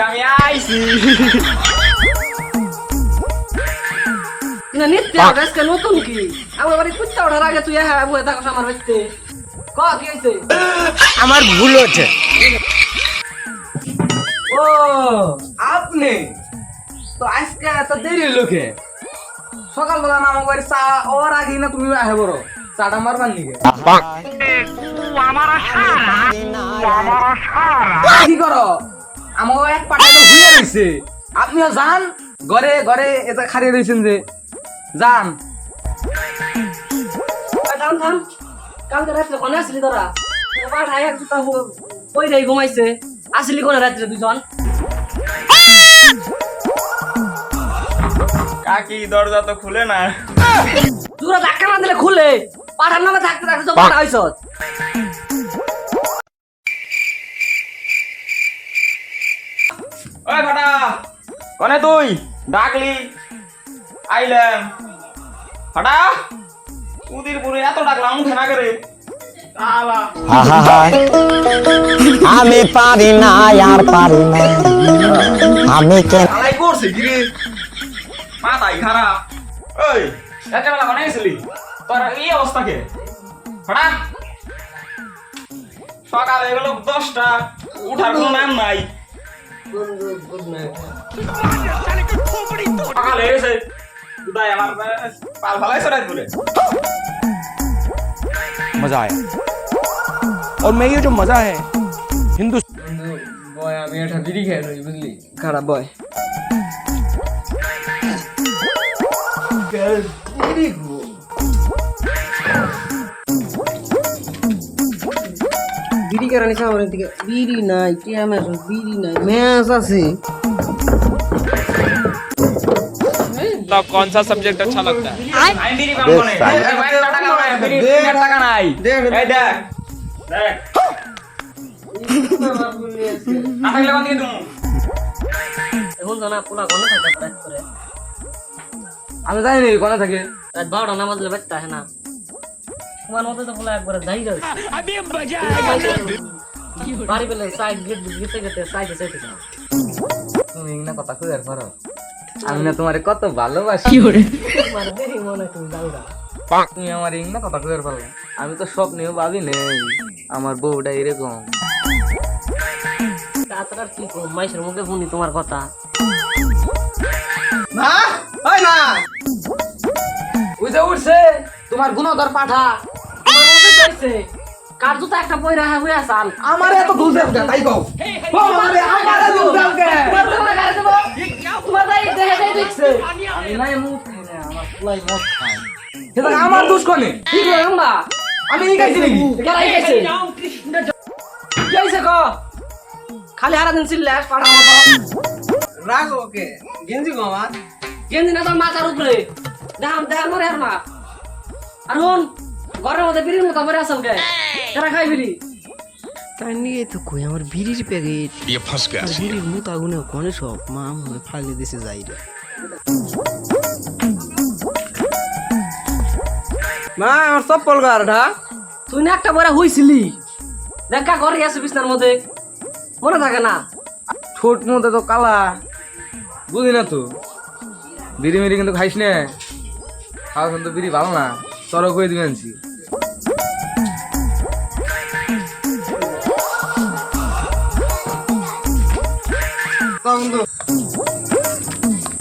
পাইছি না নিত্য আজকে নতুন কি? আমার বাড়ি কুত্তা ওঠার আগে তুই হ্যাঁ বয়ে থাকস আমার বাড়িতে। ক কি হয়েছে আমার ভুল হচ্ছে ও আপনি? তো আজকে এত দেরি লোকে সকালবেলা না আমার বাড়ি চা ওর আগে না তুমি আহে বড় চাটা মারবার নিকে কি করো? আমাকে এক পাটা তো ঘুরে রয়েছে আপনিও যান। ঘরে ঘরে এটা খারিয়ে রয়েছেন যে। যান। থাম থাম কালকে রাত্রে কোনে আসলি তোরা? পাঠাই এক জুতা ওই রে ঘুমাইছে। আসলি কোনে রাত্রে দুজন কাকি দরজা তো খুলে না। তোরা ধাক্কা না দিলে খুলে। পাঠার নামে থাকতে থাকতে তো পাঠা হইছ ওই ফাটা কনে তুই? ডাকলি? আইলাম। ফাটা উদির পুরে এত ডাকলাম উঠে না করে। আমি পারি না আর পারি না। আমি কেন আলাই করছে কি রে? মাথাই খারাপ। ওই এত বেলা গেছিলি তোর এই অবস্থা কে? ফাটা সকালে গেল দশটা উঠার কোনো নাম নাই। मजा आया और मैं ये जो मजा है हिंदुस्तान বয় আমি একটা বিড়ি খেয়ে রই বুঝলি খারাপ বয় বিড়ি কেন নিছে আমার দিকে বিড়ি নাই টিয়ামের বিড়ি নাই ম্যাচ আছে तो अब कौन सा सब्जेक्ट अच्छा लगता है আমি বিড়ি পাবো না এই ভাই টাকা নাই বিড়ি বিড়ির টাকা নাই এই দেখ দেখ না থাকলে কোন দিকে তুমি এখন জানা পোলা গনে থাকে রাত করে আমি জানি নি কোনে থাকে রাত বারোটা না বাজলে বাচ্চা হয় না তোমার মতো তো পোলা একবার যাই রয়েছে বাড়ি পেলে সাইড গেট গেতে গেতে সাইডে সাইডে যাও। তুমি না কথা কই আর পারো? আমি না তোমারে কত ভালোবাসি। তোমার দেরি মনে তুমি তুমি আমার ইং না কথা কই আর পারো আমি তো স্বপ্নেও ভাবি নেই আমার বউটা এরকম। তাছাড়া কি মাইসের মুখে শুনি তোমার কথা। না হয় না। ওই যে উঠছে তোমার গুণধর পাঠা। কার জুতা একটা পয়রা হয়ে আসাল আমার এত দুধ দেব তাই কও। আমারে আমারে দুধ দেব কে তোমার কাছে দেবো। তোমার তাই দেখে দেখে দেখছে। আমি নাই মুখ খাই না আমার ফুলাই মদ খায়। সেটা আমার দোষ কোনে? কি রে আমরা আমি ই খাইছি নাকি? কেলাই গেছে কি হইছে ক? খালি হারা দিন চিল্লাস পাড়া মতো রাগ ওকে। গেঞ্জি গো আমার গেন্দি না তোর মাথার উপরে। দেখাম দেখাম মরে আর না আর ঘরের মধ্যে বিড়ির মতো পরে আসল কে? কেরা খাই বিড়ি? তাই নিয়ে তো কই আমার বিড়ির প্যাকেট। আর বিড়ির মুখ আগুনে কোনে সব মা মনে ফালি দিছে যাই রে। মা আমার চপ্পল গাড়া তুই না একটা বড় হইছিলি। দেখা ঘরে আছে বিছনার মধ্যে। মনে থাকে না। ঠোঁট মধ্যে তো কালা। বুঝি না তো। বিড়ি মিড়ি কিন্তু খাইস না। খাওয়া কিন্তু বিড়ি ভালো না। তর হয়ে দিবেন আনছি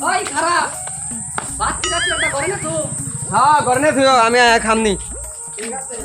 ওই খারাপ। বাদ কি করে না তো? হ্যাঁ করে না তুই আমি খামনি ঠিক আছে।